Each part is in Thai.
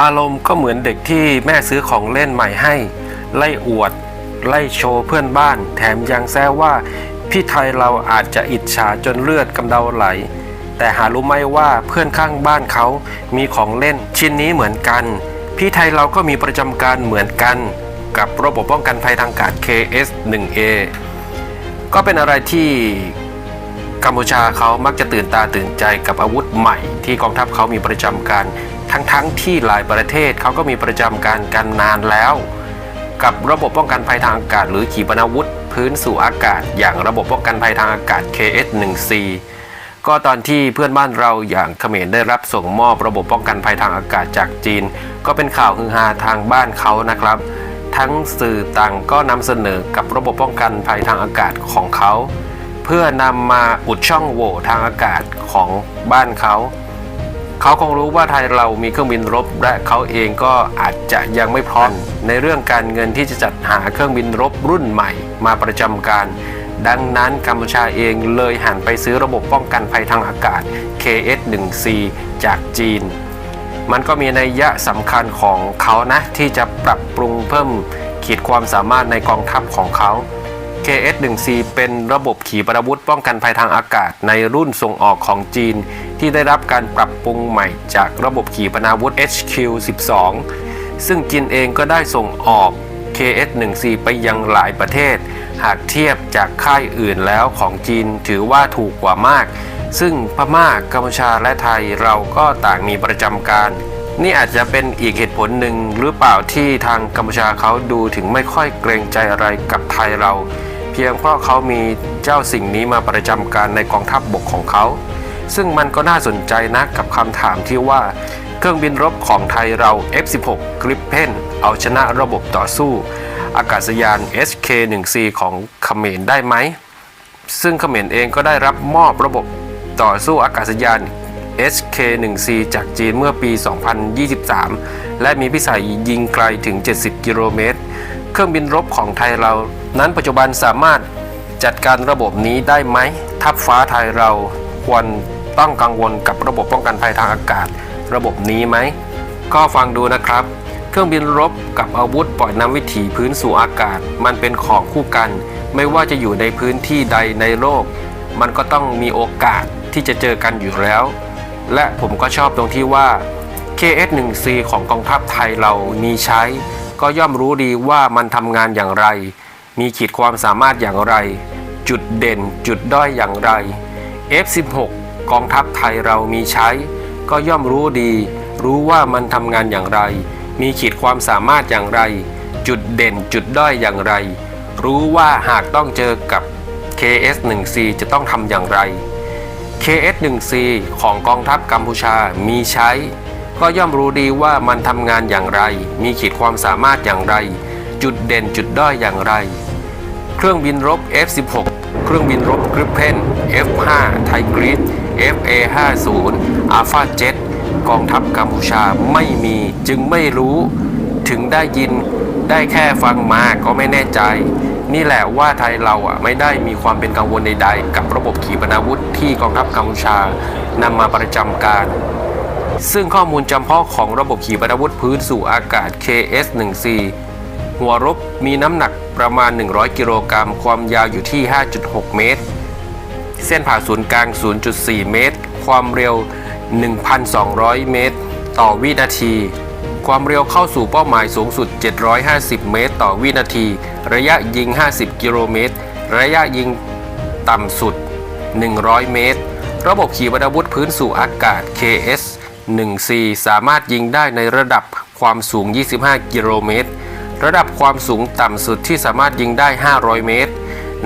อารมณ์ก็เหมือนเด็กที่แม่ซื้อของเล่นใหม่ให้ ไล่อวด ไล่โชว์เพื่อนบ้าน แถมยังแซวว่าพี่ไทยเราอาจจะอิจฉาจนเลือดกำเดาไหล แต่หารู้ไหมว่าเพื่อนข้างบ้านเขามีของเล่น ชิ้นนี้เหมือนกัน พี่ไทยเราก็มีประจำการเหมือนกัน กับระบบป้องกันภัยทางกาศ KS-1A ก็เป็นอะไรที่กัมพูชาเขามักจะตื่นตาตื่นใจกับอาวุธใหม่ที่กองทัพเขามีประจำการ ทั้งๆทที่หลายประเทศเขาก็มีประจำการกันนานแล้ว กับระบบป้องกันภัยทางอากาศ หรือขีปนาวุธ พื้นสู่อากาศ อย่างระบบป้องกันภัยทางอากาศ KS-1C ก็ตอนที่เพื่อนบ้านเราอย่างเขมรได้รับส่งมอบระบบป้องกันภัยทางอากาศจากจีน ก็เป็นข่าวฮือฮาทางบ้านเขานะครับ ทั้งสื่อต่างก็นำเสนอกับระบบป้องกันภัยทางอากาศของเขา เพื่อนำมาอุดช่องโหว่ทางอากาศของบ้านเขา เขาคงรู้ว่าไทยเรามีเครื่องบินรบ และเขาเองก็อาจจะยังไม่พร้อมในเรื่องการเงินที่จะจัดหาเครื่องบินรบรุ่นใหม่ มาประจำการ ดังนั้นกัมพูชาเองเลยหันไปซื้อระบบป้องกันภัยทางอากาศ KS-1C จากจีน มันก็มีนัยยะสำคัญของเขานะ ที่จะปรับปรุงเพิ่มขีดความสามารถในกองทัพของเขา KS-1C เป็นระบบขีปนาวุธป้องกันภัยทางอากาศในรุ่นส่งออกของจีน ที่ได้รับการปรับปรุงใหม่จากระบบขีปนาวุธ HQ-12 ซึ่งจีนเองก็ได้ส่งออก KS-1C ไปยังหลายประเทศ หากเทียบจากค่ายอื่นแล้วของจีนถือว่าถูกกว่ามาก ซึ่งพม่ากัมพูชาและไทยเราก็ต่างมีประจำการ นี่อาจจะเป็นอีกเหตุผลหนึ่งหรือเปล่าที่ทางกัมพูชาเขาดูถึงไม่ค่อยเกรงใจอะไรกับไทยเรา เพียงเพราะเขามีเจ้าสิ่งนี้มาประจำการในกองทัพบบกของเขา ซึ่งมันก็น่าสนใจนะกับคำถามที่ว่า เครื่องบินรบของไทยเรา F16 Gripen เอาชนะระบบต่อสู้ อากาศยาน SK-1C ของเขมรได้ไหม ซึ่งเขมรเองก็ได้รับมอบระบบต่อสู้อากาศยาน SK-1C จากจีนเมื่อปี 2023 และมีพิสัยยิงไกลถึง 70 กิโลเมตร เครื่องบินรบของไทยเรา นั้นปัจจุบันสามารถจัดการระบบนี้ได้ไหม ทัพฟ้าไทยเรา ควรต้องกังวลกับระบบป้องกันภัยทางอากาศ ระบบนี้ไหม ก็ฟังดูนะครับ เครื่องบินรบกับอาวุธปล่อยน้ำวิถีพื้นสู่อากาศ มันเป็นของคู่กัน ไม่ว่าจะอยู่ในพื้นที่ใดในโลก มันก็ต้องมีโอกาสที่จะเจอกันอยู่แล้ว และผมก็ชอบตรงที่ว่า KS-1C ของกองทัพไทยเรามีใช้ ก็ย่อมรู้ดีว่ามันทำงานอย่างไร มีขีดความสามารถอย่างไร จุดเด่นจุดด้อยอย่างไร F16 กองทัพไทยเรามีใช้ ก็ย่อมรู้ดี รู้ว่ามันทำงานอย่างไร มีขีดความสามารถอย่างไร จุดเด่นจุดด้อยอย่างไร รู้ว่าหากต้องเจอกับ KS-1C จะต้องทำอย่างไร KS-1C ของกองทัพกัมพูชามีใช้ ก็ย่อมรู้ดีว่ามันทำงานอย่างไร มีขีดความสามารถอย่างไร จุดเด่นจุดด้อยอย่างไร เครื่องบินรบ F16 รื่องบินรบ Gripen F5 ไทกรีด FA50 Alpha Jet กองทัพกัมพูชาไม่มีจึงไม่รู้ ถึงได้ยินได้แค่ฟังมาก็ไม่แน่ใจ นี่แหละว่าไทยเราอะไม่ได้มีความเป็นกังวลใดๆ กับระบบขีปนาวุธที่กองทัพกัมพูชานำมาประจำการซึ่งข้อมูลจำเพาะของระบบขีปนาวุธพื้นสู่อากาศ KS-1C หัวรบมีน้ำหนักประมาณ 100 กิโลกรัม ความยาวอยู่ที่ 5.6 เมตร เส้นผ่าศูนย์กลาง 0.4 เมตร ความเร็ว 1,200 เมตร ต่อวินาที ความเร็วเข้าสู่เป้าหมายสูงสุด 750 เมตร ต่อวินาที ระยะยิง 50 กิโลเมตร ระยะยิงต่ำสุด 100 เมตร ระบบขีปนาวุธพื้นสู่อากาศ KS 1C สามารถยิงได้ในระดับความสูง 25 กิโลเมตร ระดับความสูงต่ำสุดที่สามารถยิงได้ 500 เมตร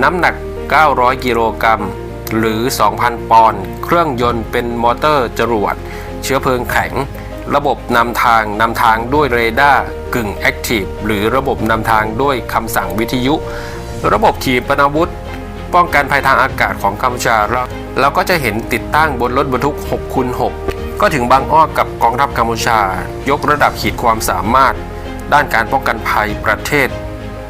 น้ำหนัก 900 กิโลกรัม หรือ 2,000 ปอนด์ เครื่องยนต์เป็นมอเตอร์จรวด เชื้อเพลิงแข็ง ระบบนำทางนำทางด้วยเรดาร์กึ่งแอคทีฟหรือระบบนำทางด้วยคำสั่งวิทยุ ระบบขีปนาวุธ ป้องกันภัยทางอากาศของกัมพูชาเราเราก็จะเห็นติดตั้งบนรถบรรทุก6คูณ6ก็ถึงบางอ้อกับกองทัพกัมพูชา ยกระดับขีดความสามารถ ด้านการป้องกันภัยประเทศ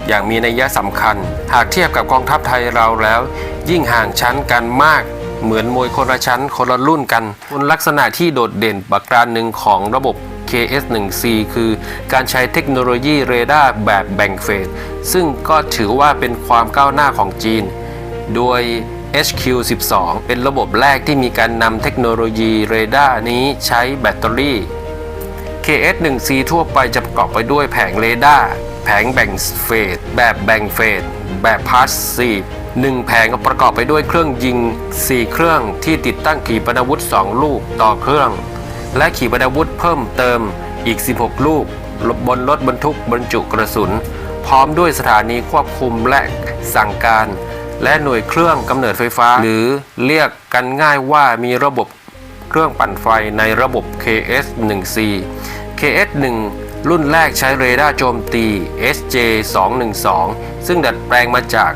อย่างมีนัยยะสำคัญ หากเทียบกับกองทัพไทยเราแล้ว ยิ่งห่างชั้นกันมาก เหมือนมวยคนละชั้นคนละรุ่นกันคุณลักษณะที่โดดเด่นประการหนึ่งของระบบ KS1C คือการใช้เทคโนโลยีเรดาร์แบบแบ่งเฟส ซึ่งก็ถือว่าเป็นความก้าวหน้าของจีน โดย HQ12 เป็นระบบแรกที่มีการนำเทคโนโลยีเรดาร์นี้ใช้แบตเตอรี่ KS1C ทั่วไปจะประกอบไปด้วยแผงเรดาร์แผงแบ่งเฟส แบบแบ่งเฟส แบบพาสซีฟหนึ่งแผงประกอบไปด้วยเครื่องยิง 4 เครื่องที่ติดตั้งขีปนาวุธ 2 ลูกต่อเครื่อง และขีปนาวุธเพิ่มเติมอีก 16 ลูกบนรถบรรทุกบรรจุกระสุน พร้อมด้วยสถานีควบคุมและสั่งการ และหน่วยเครื่องกำเนิดไฟฟ้า หรือเรียกกันง่ายว่ามีระบบ เครื่องปั่นไฟในระบบ KS1C KS1 รุ่นแรกใช้เรดาร์โจมตี SJ212 ซึ่งดัดแปลงมาจาก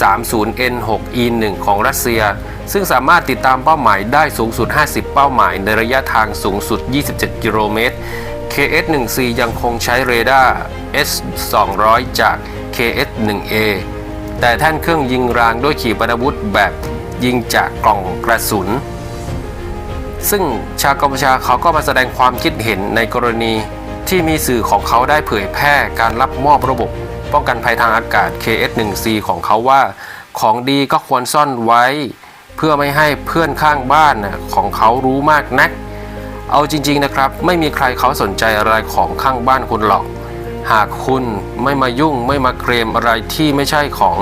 30N6E1 ของรัสเซีย ซึ่งสามารถติดตามเป้าหมายได้สูงสุด 50 เป้าหมายในระยะทางสูงสุด 27 กิโลเมตร KS1C ยังคงใช้เรดาร์ S200 จาก KS1A แต่แท่นเครื่องยิงรางด้วยขีปนาวุธแบบยิงจากกล่องกระสุน ซึ่งชาวกัมพูชาเขาก็มาแสดงความคิดเห็นในกรณีที่มีสื่อของเขาได้เผยแพร่การรับมอบระบบ ป้องกันภัยทางอากาศ KS1C ของเขาว่า ของดีก็ควรซ่อนไว้ เพื่อไม่ให้เพื่อนข้างบ้านของเขารู้มากนัก เอาจริงๆนะครับ ไม่มีใครเขาสนใจอะไรของข้างบ้านคุณหรอก หากคุณไม่มายุ่งไม่มาเคลมอะไรที่ไม่ใช่ของ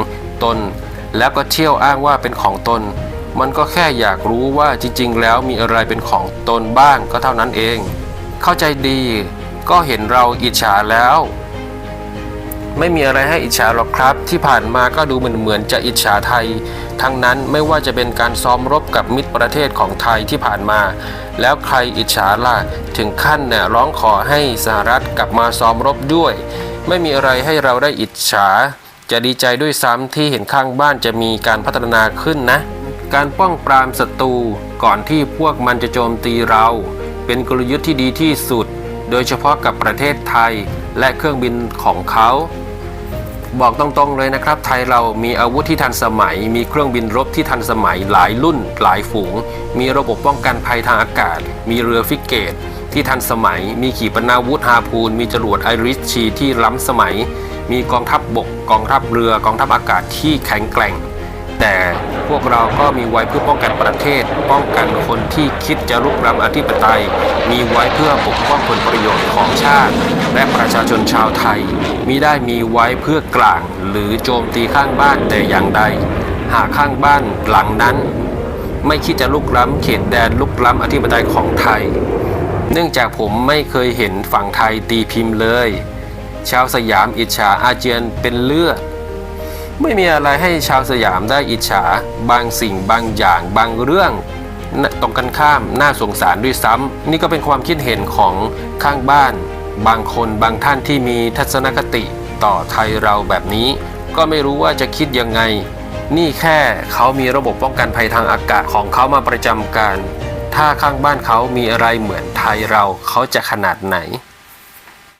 ตน แล้วก็เที่ยวอ้างว่าเป็นของตน มันก็แค่อยากรู้ว่าจริง ๆ แล้วมีอะไรเป็นของตนบ้างก็เท่านั้นเอง เข้าใจดีก็เห็นเราอิจฉาแล้ว ไม่มีอะไรให้อิจฉาหรอกครับ ที่ผ่านมาก็ดูเหมือนเหมือนจะอิจฉาไทย ทั้งนั้นไม่ว่าจะเป็นการซ้อมรบกับมิตรประเทศของไทยที่ผ่านมา แล้วใครอิจฉาล่ะถึงขั้นเนี่ยร้องขอให้สหรัฐกลับมาซ้อมรบด้วย ไม่มีอะไรให้เราได้อิจฉา จะดีใจด้วยซ้ำที่เห็นข้างบ้านจะมีการพัฒนาขึ้นนะ การป้องปรามศัตรูก่อนที่พวกมันจะโจมตีเรา เป็นกลยุทธ์ที่ดีที่สุด โดยเฉพาะกับประเทศไทยและเครื่องบินของเขาบอกตรงๆเลยนะครับ ไทยเรามีอาวุธที่ทันสมัย มีเครื่องบินรบที่ทันสมัยหลายรุ่น หลายฝูง มีระบบป้องกันภัยทางอากาศ มีเรือฟิกเกต ที่ทันสมัย มีขีปนาวุธฮาพูน มีจรวดไอริสชีที่ล้ำสมัย มีกองทัพบบก กองทัพเรือกองทัพอากาศที่แข็งแกร่ง แต่พวกเราก็มีไว้เพื่อป้องกันประเทศ ป้องกันคนที่คิดจะรุกรำอธิปไตย มีไว้เพื่อปกป้องผลประโยชน์ของชาติ และประชาชนชาวไทยมิได้มีไว้เพื่อกลาง หรือโจมตีข้างบ้านแต่อย่างใด หากข้างบ้านหลังนั้น ไม่คิดจะลุกล้ำเขตแดนลุกล้ำอธิปไตยของไทย เนื่องจากผมไม่เคยเห็นฝั่งไทยตีพิมพ์เลย ชาวสยามอิจฉาอาเจียนเป็นเลือด ไม่มีอะไรให้ชาวสยามได้อิจฉา บางสิ่งบางอย่างบางเรื่องน่ะตรงกันข้ามน่าสงสารด้วยซ้ำนี่ก็เป็นความคิดเห็นของข้างบ้าน บางคนบางท่านที่มีทัศนคติต่อไทยเราแบบนี้ ก็ไม่รู้ว่าจะคิดยังไง นี่แค่เขามีระบบป้องกันภัยทางอากาศของเขามาประจำการ ถ้าข้างบ้านเขามีอะไรเหมือนไทยเราเขาจะขนาดไหน